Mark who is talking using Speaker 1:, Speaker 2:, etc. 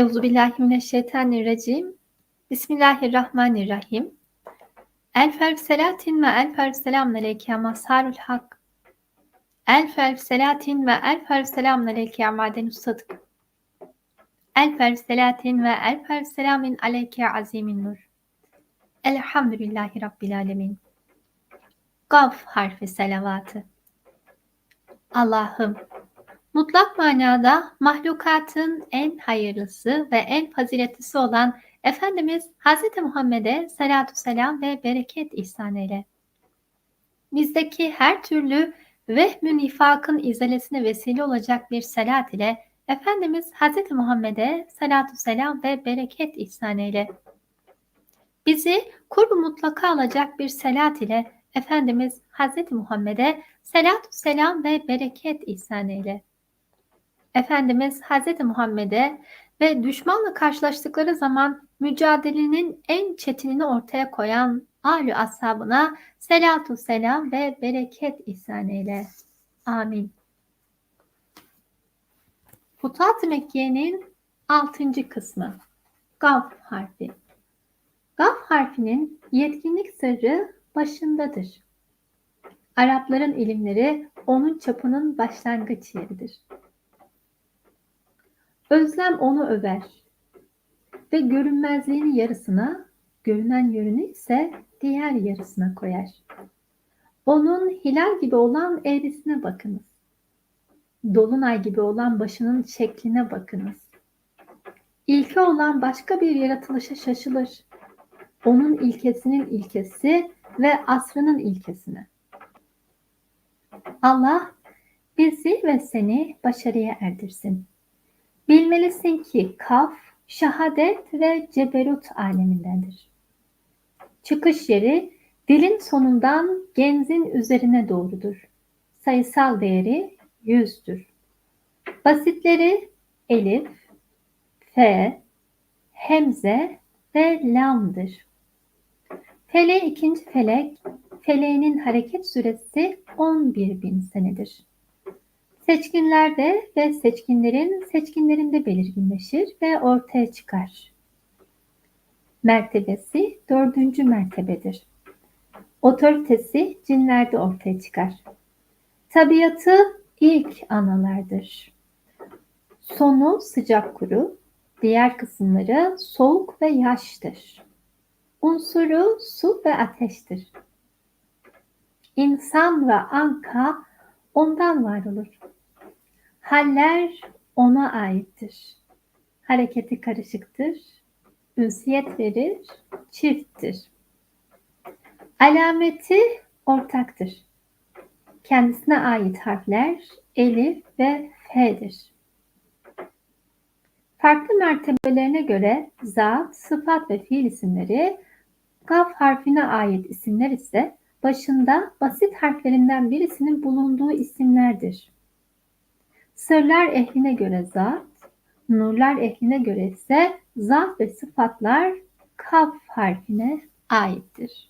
Speaker 1: Euzubillahimineşşeytanirracim. Bismillahirrahmanirrahim. Elf elf selatin ve elf elf selamun aleyke mazharul hak. Elf elf selatin ve elf elf selamun aleyke ya madenus sadık. Elf elf selatin ve elf elf selamin aleyke azimin nur. Elhamdülillahi Rabbil alemin. Gaf harfi selavatı. Allah'ım Mutlak manada mahlukatın en hayırlısı ve en faziletlisi olan Efendimiz Hz. Muhammed'e salatu selam ve bereket ihsan eyle. Bizdeki her türlü vehmü nifakın izalesine vesile olacak bir salat ile Efendimiz Hz. Muhammed'e salatu selam ve bereket ihsan eyle. Bizi kurbu mutlaka alacak bir salat ile Efendimiz Hz. Muhammed'e salatu selam ve bereket ihsan eyle. Efendimiz Hz. Muhammed'e ve düşmanla karşılaştıkları zaman mücadelenin en çetinini ortaya koyan alü ashabına selatu selam ve bereket ihsan eyle. Amin. Futuhat-ı Mekke'nin 6. kısmı Gaf harfi. Gaf harfinin yetkinlik sırrı başındadır. Arapların ilimleri onun çapının başlangıç yeridir. Özlem onu över ve görünmezliğini yarısına, görünen yönünü ise diğer yarısına koyar. Onun hilal gibi olan eğrisine bakınız. Dolunay gibi olan başının şekline bakınız. İlke olan başka bir yaratılışa şaşılır. Onun ilkesinin ilkesi ve asrının ilkesine. Allah bizi ve seni başarıya erdirsin. Bilmelisin ki kaf, şahadet ve ceberut alemindendir. Çıkış yeri dilin sonundan genzin üzerine doğrudur. Sayısal değeri yüzdür. Basitleri elif, fe, hemze ve lamdır. Fele ikinci felek, feleğinin hareket süresi 11 bin senedir. Seçkinlerde ve seçkinlerin seçkinlerinde belirginleşir ve ortaya çıkar. Mertebesi dördüncü mertebedir. Otoritesi cinlerde ortaya çıkar. Tabiatı ilk analardır. Sonu sıcak kuru, diğer kısımları soğuk ve yaştır. Unsuru su ve ateştir. İnsan ve anka ondan var olur. Haller ona aittir. Hareketi karışıktır. Ünsiyet verir, çifttir. Alameti ortaktır. Kendisine ait harfler elif ve f'dir. Farklı mertebelerine göre zat, sıfat ve fiil isimleri, gaf harfine ait isimler ise başında basit harflerinden birisinin bulunduğu isimlerdir. Sırlar ehline göre zat, nurlar ehline göre ise zat ve sıfatlar kaf harfine aittir.